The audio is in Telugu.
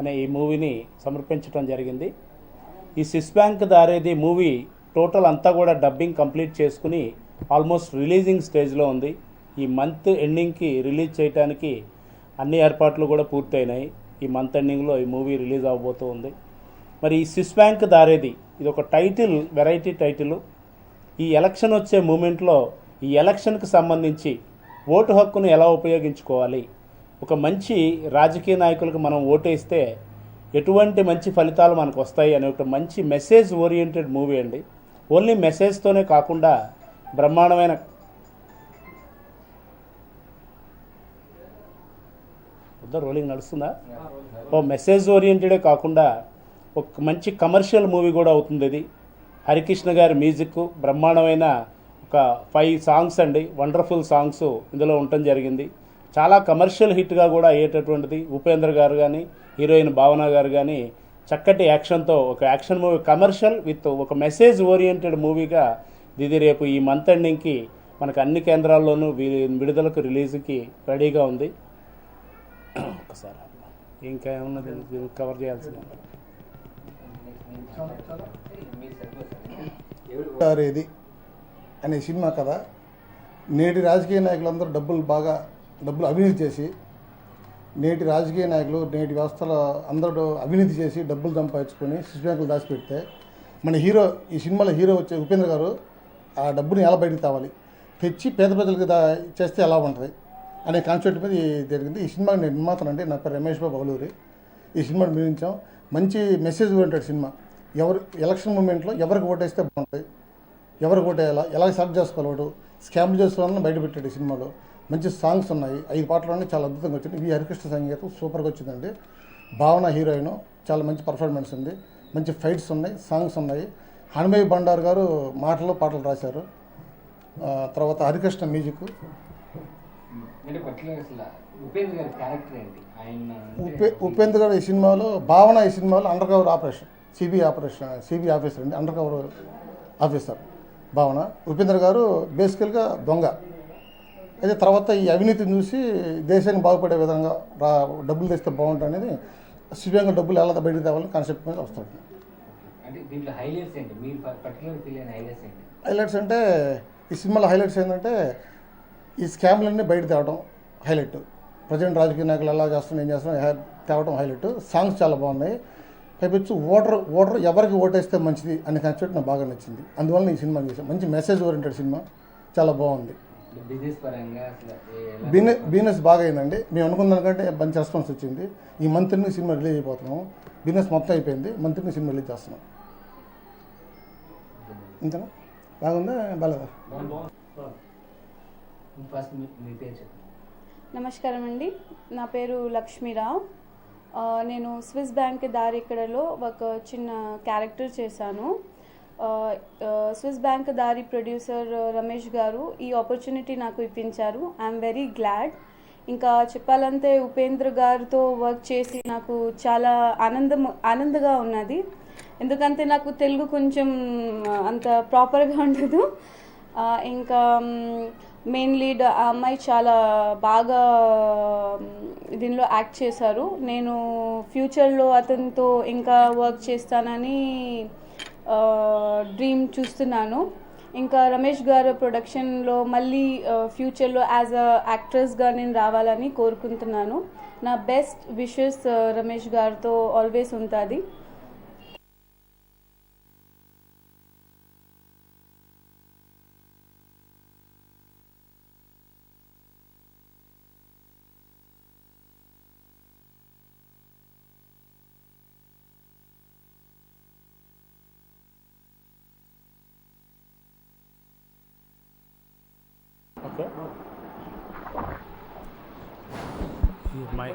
అనే ఈ మూవీని సమర్పించడం జరిగింది. ఈ స్విస్ బ్యాంక్ దారేది మూవీ టోటల్ అంతా కూడా డబ్బింగ్ కంప్లీట్ చేసుకుని ఆల్మోస్ట్ రిలీజింగ్ స్టేజ్లో ఉంది. ఈ మంత్ ఎండింగ్కి రిలీజ్ చేయడానికి అన్ని ఏర్పాట్లు కూడా పూర్తయినాయి. ఈ మంత్ ఎండింగ్లో ఈ మూవీ రిలీజ్ అవబోతూ ఉంది. మరి ఈ స్విస్ బ్యాంక్ దారేది ఇది ఒక టైటిల్ వెరైటీ టైటిల్. ఈ ఎలక్షన్ వచ్చే మూమెంట్లో ఈ ఎలక్షన్కి సంబంధించి ఓటు హక్కును ఎలా ఉపయోగించుకోవాలి? ఒక మంచి రాజకీయ నాయకులకు మనం ఓటేస్తే ఎటువంటి మంచి ఫలితాలు మనకు వస్తాయి అనే ఒక మంచి మెసేజ్ ఓరియంటెడ్ మూవీ అండి. ఓన్లీ మెసేజ్తోనే కాకుండా బ్రహ్మాండమైన వద్ద రోలింగ్ నడుస్తుందా? ఓ మెసేజ్ ఓరియంటెడే కాకుండా ఒక మంచి కమర్షియల్ మూవీ కూడా అవుతుంది ఇది. హరికృష్ణ గారి మ్యూజిక్ బ్రహ్మాండమైన ఒక ఫైవ్ సాంగ్స్ అండి. వండర్ఫుల్ సాంగ్స్ ఇందులో ఉండటం జరిగింది. చాలా కమర్షియల్ హిట్గా కూడా అయ్యేటటువంటిది ఉపేంద్ర గారు కానీ హీరోయిన్ భావన గారు కానీ చక్కటి యాక్షన్తో ఒక యాక్షన్ మూవీ కమర్షియల్ విత్ ఒక మెసేజ్ ఓరియంటెడ్ మూవీగా ఇది రేపు ఈ మంత్ ఎండింగ్కి మనకు అన్ని కేంద్రాల్లోనూ వి- విడుదలకు రిలీజ్కి రెడీగా ఉంది ఒకసారి ఇంకా ఏమున్నది కవర్ చేయాల్సింది ఇది అనే సినిమా కదా నేటి రాజకీయ నాయకులందరూ డబ్బులు బాగా డబ్బులు అవినీతి చేసి నేటి రాజకీయ నాయకులు నేటి వ్యవస్థలో అందరూ అవినీతి చేసి డబ్బులు సంపాదించుకొని శిశు బ్యాంకులు దాచిపెడితే మన హీరో ఈ సినిమాలో హీరో వచ్చే ఉపేంద్ర గారు ఆ డబ్బుని ఎలా బయటకు తావాలి? తెచ్చి పేద ప్రజలకు దా చేస్తే ఎలా ఉంటుంది? అనే కాన్సెప్ట్ మీద జరిగింది. ఈ సినిమా నేను నిర్మాతనండి నా పేరు రమేష్ బాబు బౌలూరి ఈ సినిమాను నిర్మించాం. మంచి మెసేజ్ ఓరియంటెడ్ సినిమా. ఎవరు ఎలక్షన్ మూమెంట్లో ఎవరికి ఓటేస్తే బాగుంటుంది? ఎవరికి ఓటేయాలా? ఎలా సెలెక్ట్ చేసుకోవాలి వాడు? స్కామ్లు చేసుకోవాలని బయటపెట్టాడు ఈ సినిమాలో. మంచి సాంగ్స్ ఉన్నాయి. ఐదు పాటలు చాలా అద్భుతంగా వచ్చింది. వి హరికృష్ణ సంగీతం సూపర్గా వచ్చిందండి. భావన హీరోయిన్ చాలా మంచి పర్ఫార్మెన్స్ ఉంది. మంచి ఫైట్స్ ఉన్నాయి సాంగ్స్ ఉన్నాయి. హనుమయ్య బండారు గారు మాటలు పాటలు రాశారు. తర్వాత హరికృష్ణ మ్యూజిక్ ఉపే ఉపేంద్ర గారు ఈ సినిమాలో భావన ఈ సినిమాలో undercover operation CBI operation CBI officer అండి. Undercover officer Bhavana. ఉపేంద్ర గారు బేసికల్గా దొంగ. అయితే తర్వాత ఈ అవినీతిని చూసి దేశానికి బాగుపడే విధంగా రా డబ్బులు తెస్తే బాగుంటుంది అనేది శివ్యంగా డబ్బులు ఎలా బయటకు తేవాలని కాన్సెప్ట్ మీద వస్తాడు హైలైట్స్ అంటే ఈ సినిమాలో హైలైట్స్ ఏంటంటే ఈ స్కామ్లన్నీ బయట తేవడం హైలైట్ ప్రజెంట్ రాజకీయ నాయకులు ఎలా చేస్తున్నారు ఏం చేస్తున్నారు హై- తేవడం హైలైట్ సాంగ్స్ చాలా బాగున్నాయి. పైపించి ఓటర్ ఓటర్ ఎవరికి ఓటేస్తే మంచిది అనే కాన్సెప్ట్ నాకు బాగా నచ్చింది. అందువల్ల ఈ సినిమా చేశాను. మంచి మెసేజ్ ఓరియంటెడ్ సినిమా. చాలా బాగుంది. బిజినెస్ బిజినెస్ బాగా అయిందండి. మేము అనుకున్న దానికంటే మంచి రెస్పాన్స్ వచ్చింది. ఈ మంత్ని సినిమా రిలీజ్ అయిపోతున్నాము. బిజినెస్ మొత్తం అయిపోయింది. మంత్ని సినిమా రిలీజ్ చేస్తున్నాం. ఇంతనా? బాగుందా? బాగాలేదా చెప్పండి నమస్కారం అండి. నా పేరు లక్ష్మీరావు నేను స్విస్ బ్యాంక్ దారిక్కడలో ఒక చిన్న క్యారెక్టర్ చేశాను. స్విస్ బ్యాంక్ దారి ప్రొడ్యూసర్ రమేష్ గారు ఈ ఆపర్చునిటీ నాకు ఇప్పించారు. ఐఎమ్ వెరీ గ్లాడ్ ఇంకా చెప్పాలంటే ఉపేంద్ర గారితో వర్క్ చేసి నాకు చాలా ఆనందం ఆనందగా ఉన్నది. ఎందుకంటే నాకు తెలుగు కొంచెం అంత ప్రాపర్గా ఉండదు. ఇంకా మెయిన్ లీడ్ ఆ అమ్మాయి చాలా బాగా దీనిలో యాక్ట్ చేశారు. నేను ఫ్యూచర్లో అతనితో ఇంకా వర్క్ చేస్తానని డ్రీమ్ చూస్తున్నాను. ఇంకా రమేష్ గారు ప్రొడక్షన్లో మళ్ళీ ఫ్యూచర్లో యాజ్ అ యాక్ట్రెస్గా నేను రావాలని కోరుకుంటున్నాను. నా బెస్ట్ విషెస్ రమేష్ గారితో ఆల్వేస్ ఉంటుంది. Okay. Here's my